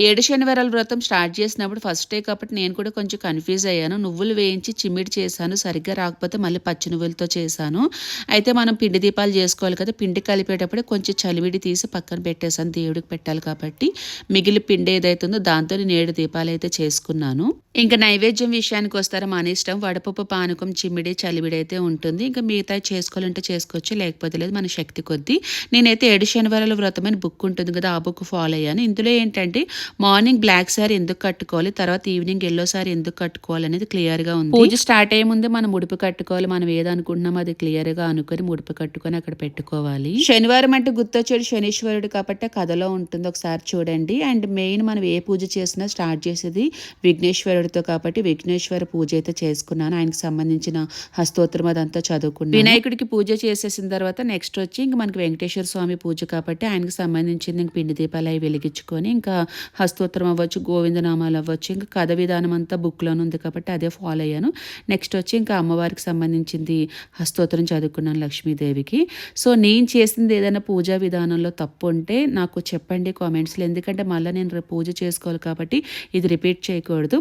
ఏడు శనివారాల వ్రతం స్టార్ట్ చేసినప్పుడు ఫస్ట్ డే కాబట్టి నేను కూడా కొంచెం కన్ఫ్యూజ్ అయ్యాను. నువ్వులు వేయించి చిమ్మిడి చేశాను సరిగ్గా రాకపోతే మళ్ళీ పచ్చి నువ్వులతో చేశాను. అయితే మనం పిండి దీపాలు చేసుకోవాలి కదా పిండి కలిపేటప్పుడు కొంచెం చలివిడి తీసి పక్కన పెట్టేశాను దేవుడికి పెట్టాలి కాబట్టి. మిగిలి పిండి ఏదైతుందో దాంతో నేను ఏడు దీపాలు అయితే చేసుకున్నాను. ఇంకా నైవేద్యం విషయానికి వస్తారా? మన ఇష్టం వడపప్పు పానకం చిమ్మిడి చలివిడి అయితే ఉంటుంది. ఇంకా మిగతా చేసుకోవాలంటే చేసుకోవచ్చు లేకపోతే లేదు మన శక్తి కొద్దీ. నేనైతే ఏడు శనివారాల వ్రతమైన బుక్ ఉంటుంది కదా ఆ బుక్ ఫాలో అయ్యాను. ఇందులో ఏంటంటే మార్నింగ్ బ్లాక్ సారీ ఎందుకు కట్టుకోవాలి? తర్వాత ఈవినింగ్ ఎల్లో సారీ ఎందుకు కట్టుకోవాలి అనేది క్లియర్గా ఉంది. పూజ స్టార్ట్ అయ్యే ముందు మనం ముడుపు కట్టుకోవాలి. మనం ఏదనుకుంటున్నామో అది క్లియర్గా అనుకొని ముడుపు కట్టుకొని అక్కడ పెట్టుకోవాలి. శనివారం అంటే గుర్తొచ్చేది శనీశ్వరుడు కాబట్టి కథలో ఉంటుంది. ఒకసారి చూడండి. అండ్ మెయిన్ మనం ఏ పూజ చేసినా స్టార్ట్ చేసేది విఘ్నేశ్వరుడితో కాబట్టి విఘ్నేశ్వర పూజ అయితే చేసుకున్నాను. ఆయనకి సంబంధించిన హస్తోత్తరం అదంతా చదువుకున్నాను. వినాయకుడికి పూజ చేసేసిన తర్వాత నెక్స్ట్ వచ్చి ఇంక మనకి వెంకటేశ్వర స్వామి పూజ కాబట్టి ఆయనకి సంబంధించింది ఇంక పిండి దీపాలు అవి వెలిగించుకొని ఇంకా హస్తోత్తరం అవ్వచ్చు గోవిందనామాలు అవ్వచ్చు ఇంకా కథ విధానం అంతా బుక్లోనే ఉంది కాబట్టి అదే ఫాలో అయ్యాను. నెక్స్ట్ వచ్చి ఇంకా అమ్మవారికి సంబంధించింది హస్తోత్తరం చదువుకున్నాను లక్ష్మీదేవికి. సో నేను చేసింది ఏదైనా పూజా విధానంలో తప్పు ఉంటే నాకు చెప్పండి కామెంట్స్లో. ఎందుకంటే మళ్ళీ నేను పూజ చేసుకోవాలి కాబట్టి ఇది రిపీట్ చేయకూడదు.